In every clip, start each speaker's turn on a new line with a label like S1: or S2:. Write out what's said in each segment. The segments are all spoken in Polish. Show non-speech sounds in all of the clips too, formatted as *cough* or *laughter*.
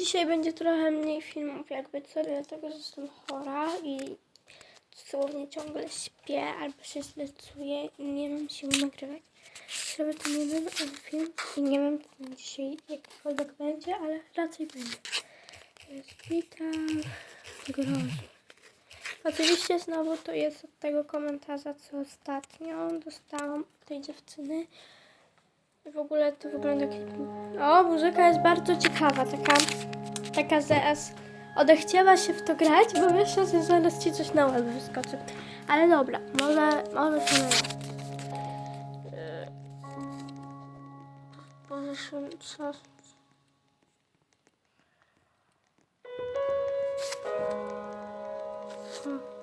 S1: Dzisiaj będzie trochę mniej filmów, jakby co, dlatego że jestem chora i dosłownie ciągle śpię albo się zlecuję i nie mam siły nagrywać. Zrobię ten jeden film i nie wiem, czy dzisiaj jakikolwiek będzie, ale raczej będzie. Witam grozy. Oczywiście znowu to jest od tego komentarza, co ostatnio dostałam od tej dziewczyny. W ogóle to wygląda jak... O, muzyka jest bardzo ciekawa, taka, taka zaraz odechciała się w to grać, bo wiesz, że zaraz ci coś na łeb wyskoczy. Ale dobra, może, może się Może się co... Hmm.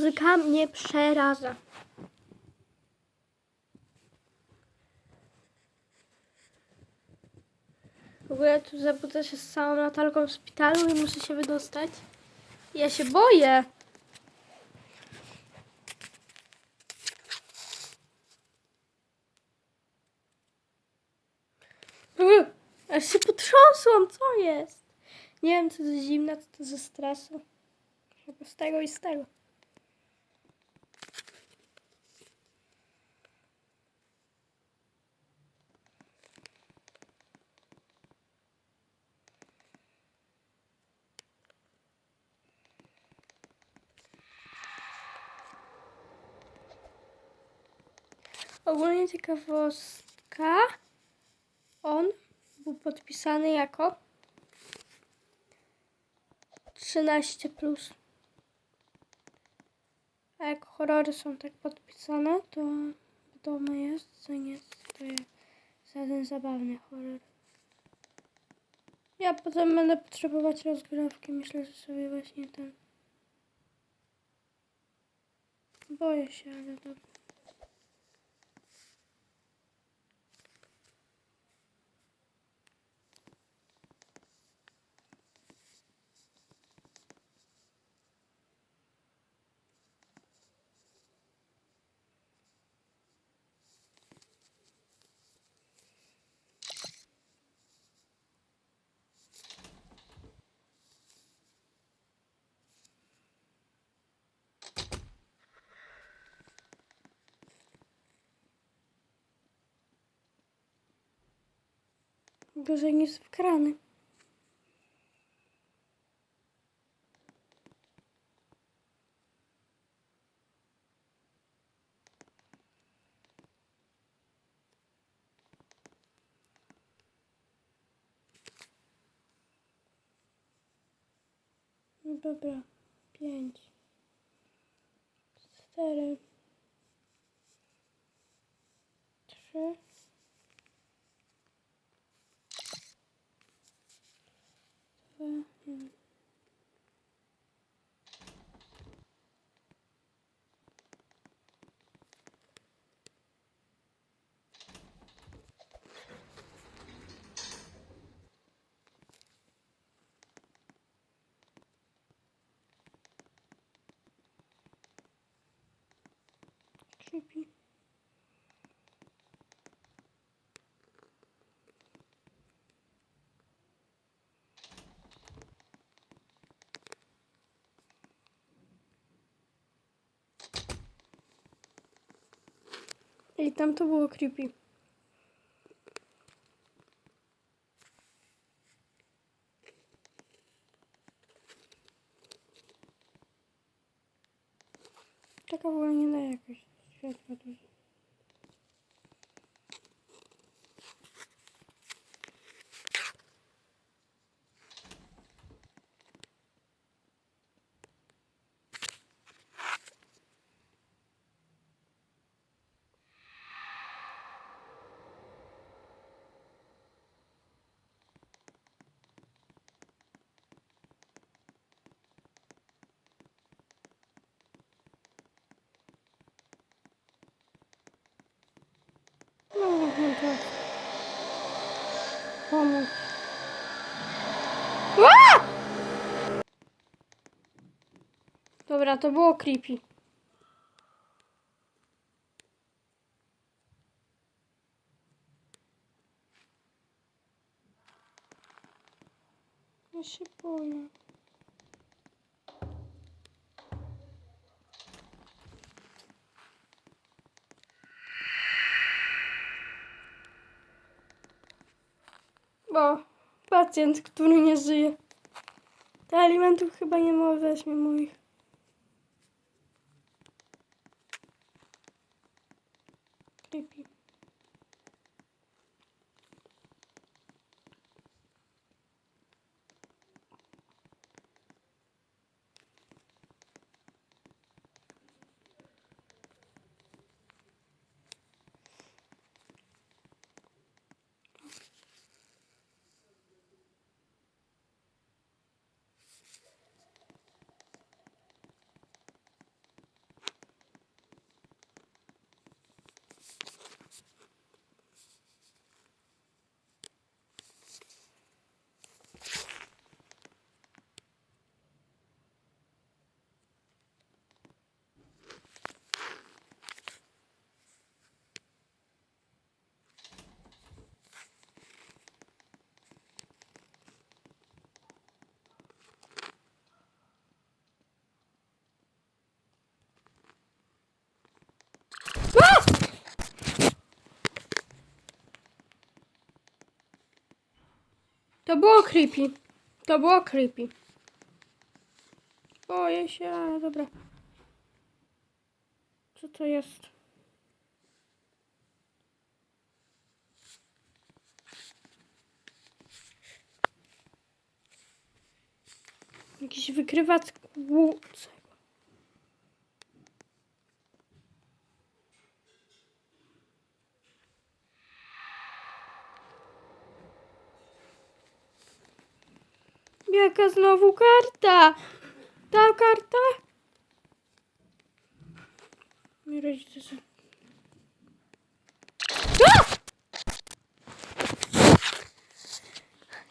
S1: Muzyka mnie przeraża. W ogóle tu zabudzę się z całą Natalką w szpitalu i muszę się wydostać. Ja się boję. Aż się potrząsłam, co jest? Nie wiem, co to zimna, co to ze stresu. Z tego i z tego. Ogólnie ciekawostka. On był podpisany jako 13 plus. A jak horrory są tak podpisane, to wiadomo jest, że nie jest to żaden zabawny horror. Ja potem będę potrzebować rozgrywki. Myślę, że sobie właśnie ten. Boję się, ale dobra. Gorzej niż w krany. No Dobra, pięć, cztery, trzy. dwa, jeden. Creepy. I tam to było creepy. Taka w ogóle nie daje jakoś światła dużo. No tak. Pomóż. Ła! Dobra, to było creepy. Ja się boję. Bo pacjent, który nie żyje. Te alimentów chyba nie ma weźmie moich. Creepy. To było creepy. To było creepy. Boję się, dobra. Co to jest? Jakiś wykrywacz Jaka znowu karta? Ta karta? Rodzice!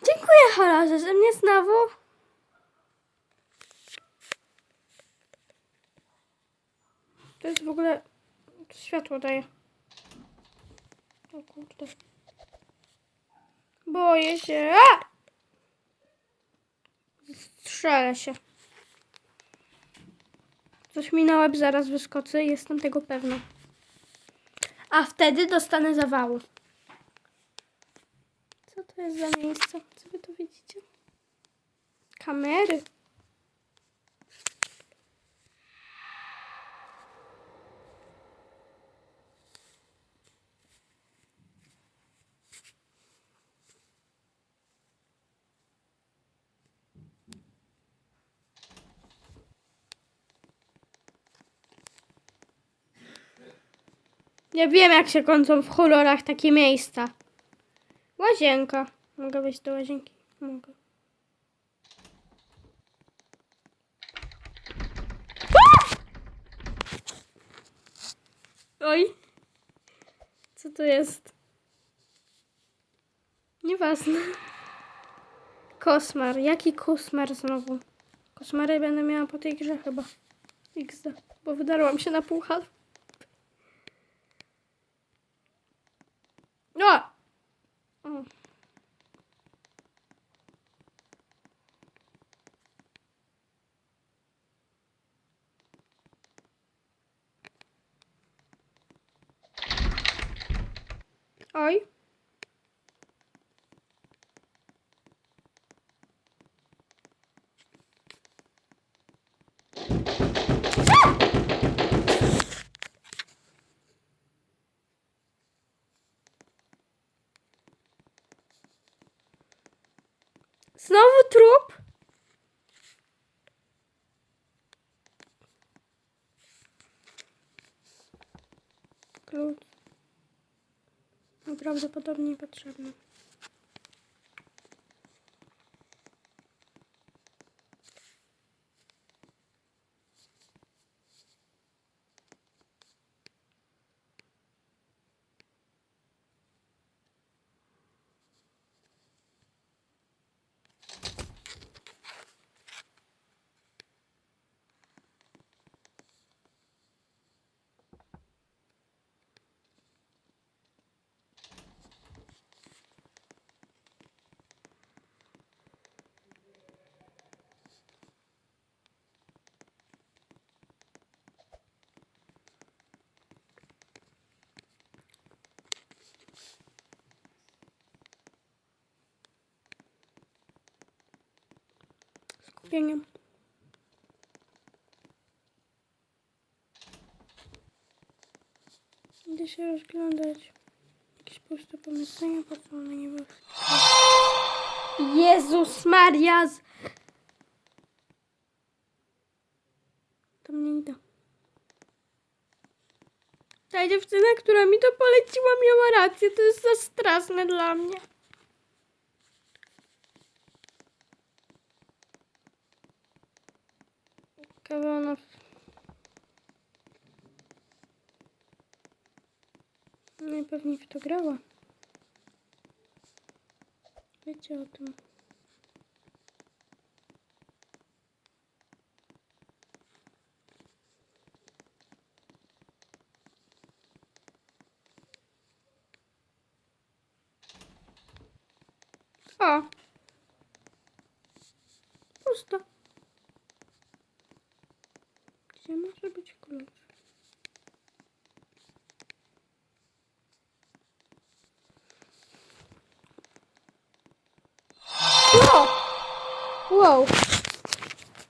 S1: Dziękuję, Holarze, że mnie znowu... To jest w ogóle... Światło daje. O kurde. Boję się. A! Strzelę się. Coś mi na łeb zaraz wyskoczy, jestem tego pewna. A wtedy dostanę zawału. Co to jest za miejsce? Co wy tu widzicie? Kamery. Ja wiem, jak się kończą w horrorach takie miejsca. Łazienka. Mogę wejść do łazienki? Mogę. Oj. Co to jest? Nieważne. Kosmar. Jaki kosmar znowu? Kosmary będę miała po tej grze chyba. XD. Bo wydarłam się na pół. Ja, Prawdopodobnie potrzebny. Kupieniem. Idę się rozglądać. Jakieś puste pomieszczenia, po one nie były. Jezus Maria! Tam nie idę. Ta dziewczyna, która mi to poleciła, miała rację. To jest za straszne dla mnie. Ciekawe ona... Najpewniej w to klucz? Wow! Wow!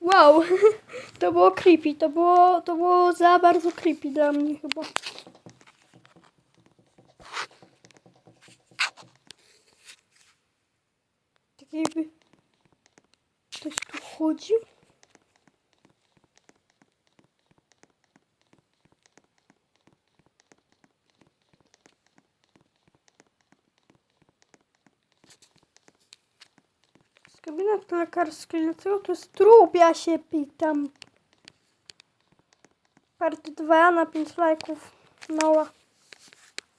S1: Wow! *laughs* To było creepy, to było, to było za bardzo creepy dla mnie chyba. Tak jakby ktoś tu chodził. Z gabinetu lekarskiego to jest trup, ja się pytam. Part 2 na 5 lajków. Mała.